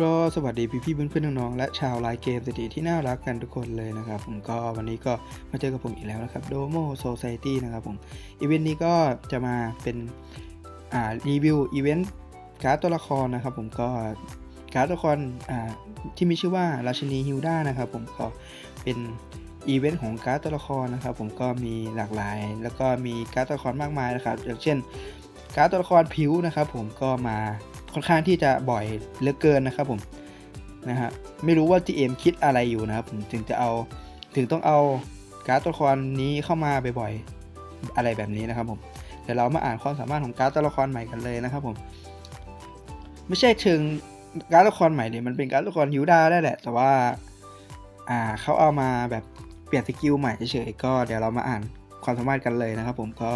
ก็สวัสดีพี่พี่ๆเพื่อนๆน้องๆและชาวไลน์เกมสตีที่น่ารักกันทุกคนเลยนะครับผมก็วันนี้ก็มาเจอกับผมอีกแล้วนะครับโดโมโซ i ตี้นะครับผมอีเวนต์นี้ก็จะมาเป็นอ่ารีวิวอีเวนต์การ์ดตัวละครนะครับผมก็การ์ดตัวละครอ่าที่มีชื่อว่าราชินีฮิลด้านะครับผมก็เป็นอีเวนต์ของการ์ดตัวละครนะครับผมก็มีหลากหลาย แล้วก็มีการ์ดตัวละครมากมายนะครับอย่างเช่น การ์ดตัวละครผิวนะครับผมก็มา ค่อนข้างที่จะบ่อยเหลือเกินนะครับผมนะฮะไม่รู้ว่า GM คิดอะไรอยู่นะครับผมถึงจะเอาถึงต้องเอาการ์ดตัวละครนี้เข้ามาบ่อยๆอะไรแบบนี้นะครับผมเดี๋ยวเรามาอ่านความสามารถของการ์ดตัวละครใหม่กันเลยนะครับผมไม่ใช่เชิงการ์ดตัวละครใหม่เลยมันเป็นการ์ดตัวละครฮิวดาได้แหละ แต่ว่าอ่าเขาเอามาแบบเปลี่ยนสกิลใหม่เฉยๆก็เดี๋ยวเรามาอ่านความสามารถกันเลยนะครับผมก็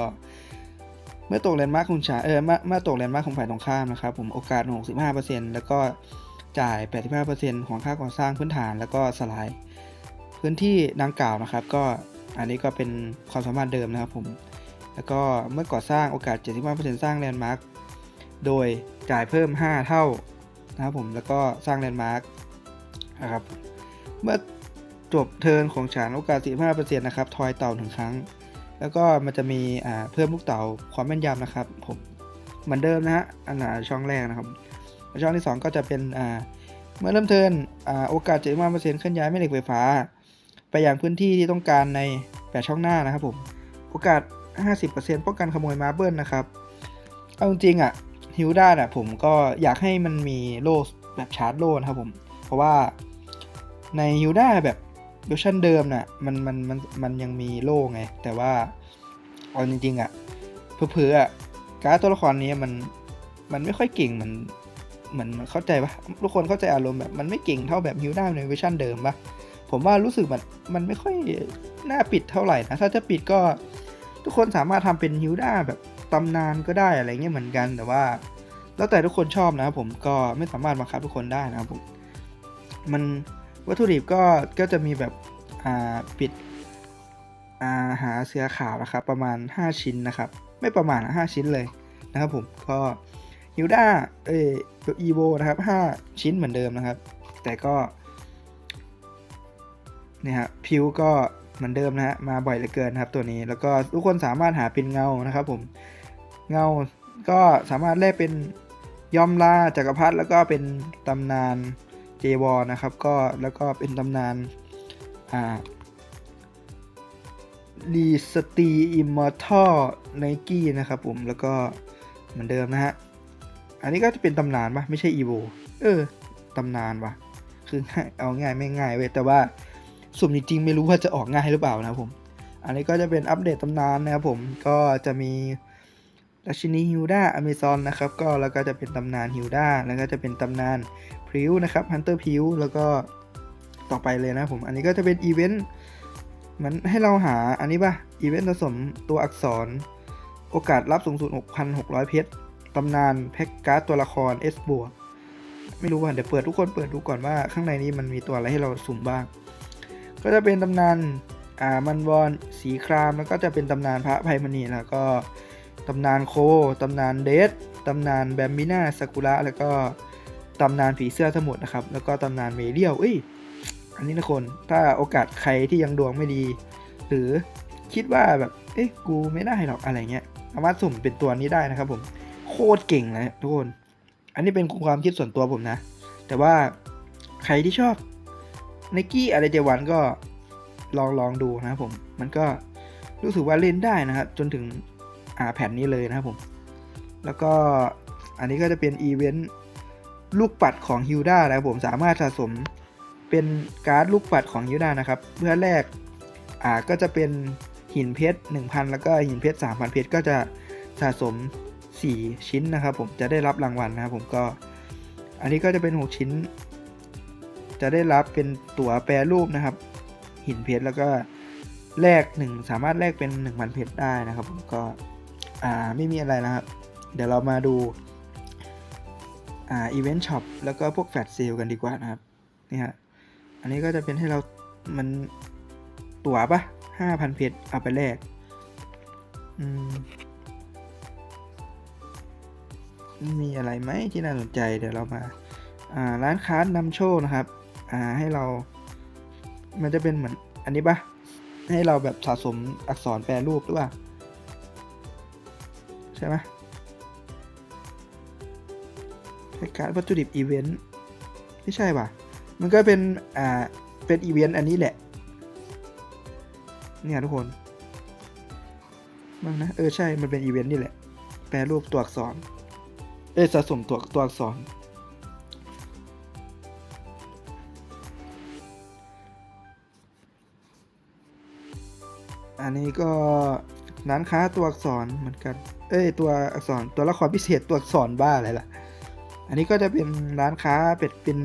เมื่อตกแลนด์มาร์คของชาเออเมื่อเมื่อตกแลนด์มาร์คของฝ่ายตรงข้ามนะครับผมโอกาส 65%แล้วก็จ่าย 85%ของค่าก่อสร้างพื้นฐานแล้วก็สลาย พื้นที่ดังกล่าวนะครับ ก็อันนี้ก็เป็นความสามารถเดิมนะครับผม แล้วก็เมื่อก่อสร้างโอกาส 75%สร้างแลนด์มาร์คโดยจ่ายเพิ่ม 5 เท่านะครับผมแล้วก็สร้างแลนด์มาร์คนะครับเมื่อจบเทิร์นของฉันโอกาส45%นะครับทอยเต่าหนึ่งครั้ง แล้วก็มันจะมีอ่าเพิ่มลูกเต๋าความแม่นยำนะครับ ผมเหมือนเดิมนะฮะอันหนช่องแรกนะครับ ช่องที่ 2 ก็จะเป็นอ่าเมื่อเริ่มเทินอ่าโอกาส75%เคลื่อนย้ายแม่เหล็กไฟฟ้า ไปยังพื้นที่ที่ต้องการใน8ช่องหน้านะครับผมโอกาส 50%ป้องกันขโมยมาเบิลนะครับเอาจริงๆอะฮิวด้าอะผมก็อยากให้มันมีโล่แบบชาร์จโล่นะครับผม เพราะว่าในฮิวด้าแบบ เวอร์ชันเดิมน่ะมันมันมันมันยังมีโล่ไง แต่ว่าเอาจริงๆอะเพื่ออะการ์ดตัวละครนี้มันมันไม่ค่อยเก่งมือนเหมือนมันเข้าใจปะทุกคนเข้าใจอารมณ์แบบมันไม่เก่งเท่าแบบฮิวด้าในเวอร์ชันเดิมปะผมว่ารู้สึกมันมันไม่ค่อยน่าปิดเท่าไหร่นะถ้าจะปิดก็ทุกคนสามารถทำเป็นฮิวด้าแบบตำนานก็ได้อะไรเงี้ยเหมือนกันแต่ว่า แล้วแต่ทุกคนชอบนะผมก็ไม่สามารถบังคับทุกคนได้นะครับผมมัน วัตถุดิบก็ก็จะมีแบบอ่าปิดอาหาเสือขาวนะครับประมาณ 5 ชิ้นนะครับ ไม่ประมาณนะ5ชิ้นเลยนะครับผมก็ฮิวด้าเอออีโวนะครับ5ชิ้นเหมือนเดิมนะครับ แต่ก็เนี่ยฮะพิวก็เหมือนเดิมนะฮะมาบ่อยเหลือเกินนะครับตัวนี้แล้วก็ทุกคนสามารถหาเป็นเงานะครับผมเงาก็สามารถแลกเป็นยอมลาจักรพรรดิแล้วก็เป็นตำนาน เจวอนะครับก็แล้วก็เป็นตำนานอ่าลีสตีอิมมอร์ทัลไนกี้นะครับผมแล้วก็เหมือนเดิมนะฮะ อันนี้ก็จะเป็นตำนานปะไม่ใช่อีโวเออตำนานปะคือง่ายเอาง่ายไม่ง่ายเว้ยแต่ว่าสุ่มจริงๆไม่รู้ว่าจะออกง่ายหรือเปล่านะผม อันนี้ก็จะเป็นอัปเดตตำนานนะครับผมก็จะมี ราชินีฮิวดาอเมซอนนะครับก็แล้วก็จะเป็นตำนานฮิวดาแล้วก็จะเป็นตำนานพริวนะครับฮันเตอร์พริวแล้วก็ต่อไปเลยนะผมอันนี้ก็จะเป็นอีเวนต์มันให้เราหาอันนี้ป่ะอีเวนต์ผสมตัวอักษร โอกาสรับสูงสุด 6,600 เพชรตำนานแพ็กการ์ดตัวละคร S บวกไม่รู้ว่าเดี๋ยวเปิดทุกคนเปิดดูก่อนว่าข้างในนี้มันมีตัวอะไรให้เราสุ่มบ้าง ก็จะเป็นตำนานอ่ามันวอนสีครามแล้วก็จะเป็นตำนานพระไพมณีแล้วก็ ตำนานโค ตำนานเดทตำนานแบมบิน่าซากุระ แล้วก็ตำนานผีเสื้อสมุทรนะครับ แล้วก็ตำนานเมเรียลเอ้ย อันนี้นะคน ถ้าโอกาสใครที่ยังดวงไม่ดี หรือคิดว่าแบบ เอ๊ะกูไม่ได้หรอกอะไรเงี้ย สามารถสุ่มเป็นตัวนี้ได้นะครับผม โคตรเก่งเลยทุกคน อันนี้เป็นความคิดส่วนตัวผมนะ แต่ว่าใครที่ชอบไนกี้อะไรเจวันก็ลองลองดูนะครับผม มันก็รู้สึกว่าเล่นได้นะครับ จนถึง แผ่นนี้เลยนะครับผม แล้วก็อันนี้ก็จะเป็นอีเวนต์ลูกปัดของฮิวดานะครับผมสามารถสะสมเป็นการ์ดลูกปัดของฮิวดานะครับ เพื่อแลกอ่าก็จะเป็นหินเพชร 1,000 แล้วก็หินเพชร 3,000 เพชรก็จะสะสม 4 ชิ้นนะครับ ผมจะได้รับรางวัลนะครับผมก็อันนี้ก็จะเป็น 6 ชิ้น จะได้รับเป็นตั๋วแปรรูปนะครับ หินเพชรแล้วก็แลก1สามารถแลกเป็น 1,000 เพชรได้นะครับ ผมก็ อ่าไม่มีอะไรนะครับ เดี๋ยวเรามาดูอ่าอีเวนต์ช็อปแล้วก็พวกแฟลชเซลกันดีกว่านะครับนี่ฮะอันนี้ก็จะเป็นให้เรา มันตั๋วปะห้าพันเพชรเอาไปแลกอืมมีอะไรไหมที่น่าสนใจเดี๋ยวเรามาอ่าร้านค้านำโชคนะครับอ่าให้เรา มันจะเป็นเหมือนอันนี้ปะให้เราแบบสะสมอักษรแปรรูปหรือเปล่า ใช่ไหมรายการวัตถุดิบอีเวนต์ไม่ใช่ป่ะ มันก็เป็น อ่า เป็นอีเวนต์อันนี้แหละ เนี่ยทุกคนมั้งนะ เออ ใช่ มันเป็นอีเวนต์นี่แหละ แปรรูปตัวอักษร เอ้ยสะสมตัวตัวอักษร อันนี้ก็ ร้านค้าตัวอักษรเหมือนกัน เอ้ยตัวอักษรตัวละครพิเศษตัวอักษรบ้าอะไรล่ะ อันนี้ก็จะเป็นร้านค้าเป็ดเป็น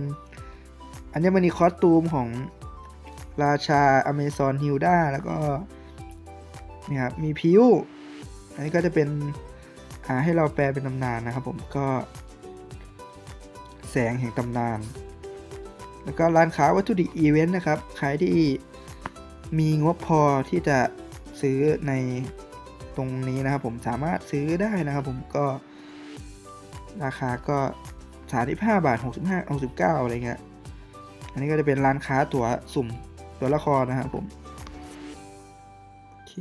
อันนี้มันมีคอสตูมของราชาอเมซอนฮิลดาแล้วก็เนี่ยครับมีพิวอันนี้ก็จะเป็นอาให้เราแปลเป็นตำนานนะครับผมก็ แสงแห่งตำนาน แล้วก็ร้านค้าวัตถุดิบอีเวนต์นะครับ ใครที่มีงบพอที่จะ ซื้อในตรงนี้นะครับผมสามารถซื้อได้นะครับผมก็ราคาก็35บาท65 69อะไรเงี้ยอันนี้ก็จะเป็นร้านค้าตั๋วสุ่มตัวละครนะครับผมโอเค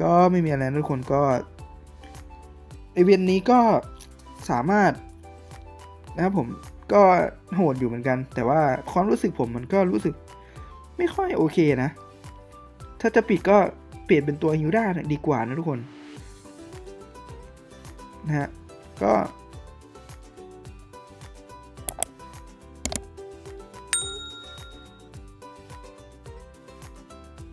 ก็ไม่มีอะไรทุกคนก็อีเวนต์นี้ก็สามารถนะครับผมก็โหดอยู่เหมือนกัน แต่ว่าความรู้สึกผมมันก็รู้สึก ไม่ค่อยโอเคนะ ถ้าจะปิดก็เปลี่ยนเป็นตัวฮิวด้าดีกว่านะทุกคนนะฮะก็